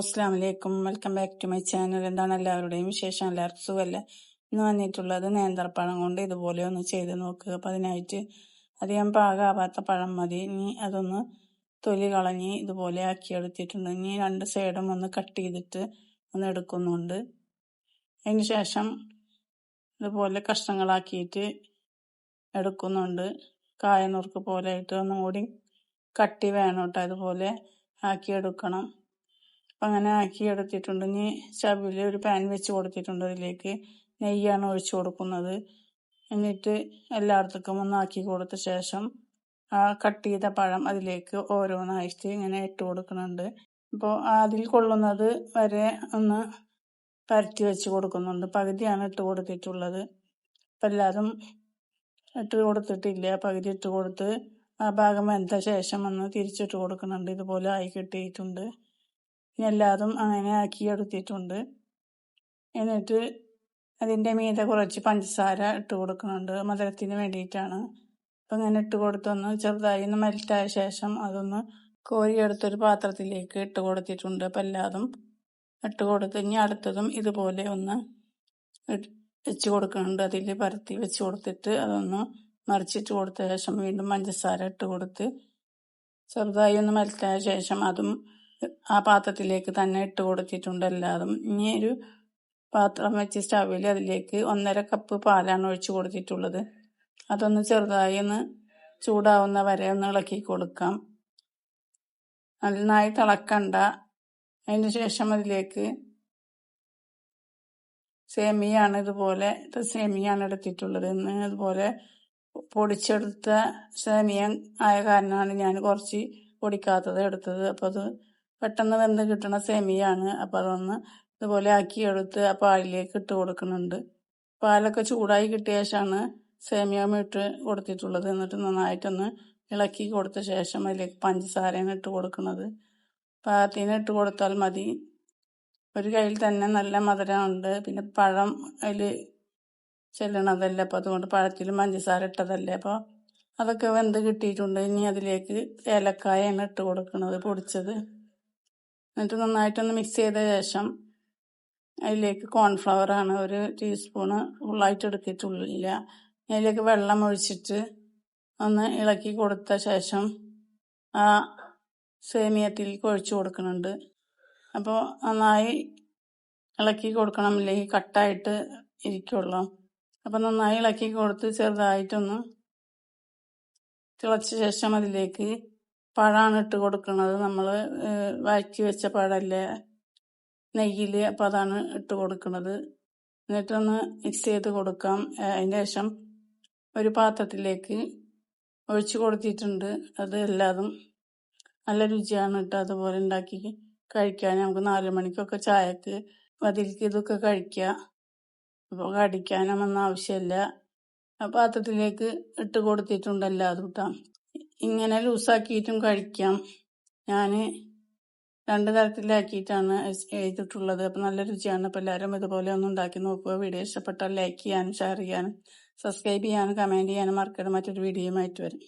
അസ്സാം വലൈക്കും welcome back to my channel എന്താണ് എല്ലാവരുടെയും വിശേഷം? എല്ലാവർക്കും സുഖമല്ലേ ഇന്ന് വന്നിട്ടുള്ളത് നേന്ത്രപ്പഴം കൊണ്ട് ഇതുപോലെ ഒന്ന് ചെയ്ത് നോക്കുക. അപ്പം അതിനായിട്ട് അധികം പാകാവാത്ത പഴം മതി. ഇനി അതൊന്ന് തൊലി കളഞ്ഞ് ഇതുപോലെ ആക്കിയെടുത്തിട്ടുണ്ട്. ഇനി രണ്ട് സൈഡും ഒന്ന് കട്ട് ചെയ്തിട്ട് ഒന്ന് എടുക്കുന്നുണ്ട്. അതിന് ശേഷം ഇതുപോലെ കഷ്ണങ്ങളാക്കിയിട്ട് എടുക്കുന്നുണ്ട്. കായനുറുക്ക് പോലെ ആയിട്ട് ഒന്നും കൂടി കട്ടി വേണം കേട്ടോ. അതുപോലെ ആക്കിയെടുക്കണം. അപ്പം അങ്ങനെ ആക്കി എടുത്തിട്ടുണ്ട്. ഇനി സ്റ്റവിൽ ഒരു പാൻ വെച്ച് കൊടുത്തിട്ടുണ്ട് അതിലേക്ക്. നെയ്യാണ് ഒഴിച്ചു കൊടുക്കുന്നത്. എന്നിട്ട് എല്ലായിടത്തേക്കും ഒന്നാക്കി കൊടുത്ത ശേഷം ആ കട്ട് ചെയ്ത പഴം അതിലേക്ക് ഓരോന്നായിട്ട് ഇങ്ങനെ ഇട്ട് കൊടുക്കുന്നുണ്ട്. അപ്പോൾ അതിൽ കൊള്ളുന്നത് വരെ ഒന്ന് പരത്തി വെച്ച് കൊടുക്കുന്നുണ്ട്. പകുതിയാണ് ഇട്ട് കൊടുത്തിട്ടുള്ളത്. അപ്പം എല്ലാവരും ഇട്ട് കൊടുത്തിട്ടില്ല. പകുതി ഇട്ട് കൊടുത്ത് ആ ഭാഗം വെന്ത ശേഷം ഒന്ന് തിരിച്ചിട്ട് കൊടുക്കുന്നുണ്ട്. ഇതുപോലെ ആയി കിട്ടിയിട്ടുണ്ട്. എല്ലാതും അങ്ങനെ ആക്കി എടുത്തിട്ടുണ്ട്. എന്നിട്ട് അതിന്റെ മീതെ കുറച്ച് പഞ്ചസാര ഇട്ട് കൊടുക്കുന്നുണ്ട് മധുരത്തിന് വേണ്ടിയിട്ടാണ്. അപ്പം ഇങ്ങനെ ഇട്ട് കൊടുത്തൊന്ന് ചെറുതായി ഒന്ന് മെൽറ്റായ ശേഷം അതൊന്ന് കോരിയെടുത്തൊരു പാത്രത്തിലേക്ക് ഇട്ട് കൊടുത്തിട്ടുണ്ട്. അപ്പം എല്ലാതും ഇട്ട് കൊടുത്ത് ഇനി അടുത്തതും ഇതുപോലെ ഒന്ന് വെച്ച് കൊടുക്കുന്നുണ്ട്. അതിൽ പരത്തി വെച്ച് കൊടുത്തിട്ട് അതൊന്ന് മറിച്ചിട്ട് കൊടുത്ത ശേഷം വീണ്ടും പഞ്ചസാര ഇട്ട് കൊടുത്ത് ചെറുതായി ഒന്ന് മെൽറ്റായ ശേഷം അതും ആ പാത്രത്തിലേക്ക് തന്നെ ഇട്ട് കൊടുത്തിട്ടുണ്ട് എല്ലാതും ഇനി ഒരു പാത്രം വെച്ച് സ്റ്റവിൽ അതിലേക്ക് ഒന്നര കപ്പ് പാലാണ് ഒഴിച്ച് കൊടുത്തിട്ടുള്ളത്. അതൊന്ന് ചെറുതായി ഒന്ന് ചൂടാവുന്ന വരെ ഒന്ന് ഇളക്കി കൊടുക്കാം. നന്നായി തിളക്കണ്ട അതിന് ശേഷം അതിലേക്ക് സേമിയാണ് ഇതുപോലെ സേമിയാണ് എടുത്തിട്ടുള്ളത്. ഇന്ന് ഇതുപോലെ പൊടിച്ചെടുത്ത സേമിയ ആയ കാരണമാണ് ഞാൻ കുറച്ച് പൊടിക്കാത്തത് എടുത്തത്. അപ്പോൾ അത് പെട്ടെന്ന് വെന്ത് കിട്ടണ സെമിയാണ്. അപ്പം അതൊന്ന് ഇതുപോലെ ആക്കി എടുത്ത് ആ പാലിലേക്ക് ഇട്ട് കൊടുക്കുന്നുണ്ട്. പാലൊക്കെ ചൂടായി കിട്ടിയ ശേഷമാണ് സേമിയാമ ഇട്ട് കൊടുത്തിട്ടുള്ളത്. എന്നിട്ട് നന്നായിട്ടൊന്ന് ഇളക്കി കൊടുത്ത ശേഷം അതിലേക്ക് പഞ്ചസാരയാണ് ഇട്ട് കൊടുക്കുന്നത്. പാകത്തിന് ഇട്ട് കൊടുത്താൽ മതി. ഒരു കയ്യിൽ തന്നെ നല്ല മധുരമുണ്ട്. പിന്നെ പഴം അതിൽ ചെല്ലണതല്ലേ? അപ്പോൾ അതുകൊണ്ട് പഴത്തിലും പഞ്ചസാര ഇട്ടതല്ലേ? അപ്പോൾ അതൊക്കെ വെന്ത് കിട്ടിയിട്ടുണ്ട്. ഇനി അതിലേക്ക് ഏലക്കായാണ് ഇട്ട് കൊടുക്കുന്നത് പൊടിച്ചത്. എന്നിട്ട് നന്നായിട്ടൊന്ന് മിക്സ് ചെയ്ത ശേഷം അതിലേക്ക് കോൺഫ്ലവർ ആണ് ഒരു ടീസ്പൂണ് ഫുള്ളായിട്ട് എടുത്തിട്ടില്ല അതിലേക്ക് വെള്ളം ഒഴിച്ചിട്ട് ഒന്ന് ഇളക്കി കൊടുത്ത ശേഷം ആ സേമിയത്തിലേക്ക് ഒഴിച്ചു കൊടുക്കുന്നുണ്ട്. അപ്പോൾ നന്നായി ഇളക്കി കൊടുക്കണം ഇല്ലെങ്കിൽ കട്ടായിട്ട് ഇരിക്കുള്ളൂ. അപ്പം നന്നായി ഇളക്കി കൊടുത്ത് ചെറുതായിട്ടൊന്ന് തിളച്ച ശേഷം അതിലേക്ക് പഴമാണ് ഇട്ട് കൊടുക്കുന്നത് നമ്മൾ വഴറ്റി വെച്ച പഴമല്ലേ നെയ്യിൽ അപ്പോൾ അതാണ് ഇട്ട് കൊടുക്കുന്നത് എന്നിട്ടൊന്ന് മിക്സ് ചെയ്ത് കൊടുക്കാം. അതിന് ശേഷം ഒരു പാത്രത്തിലേക്ക് ഒഴിച്ചു കൊടുത്തിട്ടുണ്ട്. അത് എല്ലാതും നല്ല രുചിയാണ് കേട്ടോ. അതുപോലെ ഉണ്ടാക്കി കഴിക്കാൻ. നമുക്ക് നാല് മണിക്കൊക്കെ ചായക്ക് അതിലേക്ക് ഇതൊക്കെ കഴിക്കാം. അപ്പോൾ കടിക്കാനൊന്നും ആവശ്യമില്ല ആ പാത്രത്തിലേക്ക് ഇട്ട് കൊടുത്തിട്ടുണ്ട് എല്ലാതും കേട്ടോ ഇങ്ങനെ ലൂസാക്കിയിട്ടും കഴിക്കാം. ഞാൻ രണ്ട് തരത്തിലാക്കിയിട്ടാണ് ചെയ്തിട്ടുള്ളത് അപ്പം നല്ല രുചിയാണ്. അപ്പം എല്ലാവരും ഇതുപോലെ ഒന്ന് ഉണ്ടാക്കി നോക്കുക. വീഡിയോ ഇഷ്ടപ്പെട്ടാൽ ലൈക്ക് ചെയ്യാനും ഷെയർ ചെയ്യാനും സബ്സ്ക്രൈബ് ചെയ്യാനും കമന്റ് ചെയ്യാനും മറക്കരുത്. മറ്റൊരു വീഡിയോയുമായിട്ട് വരും.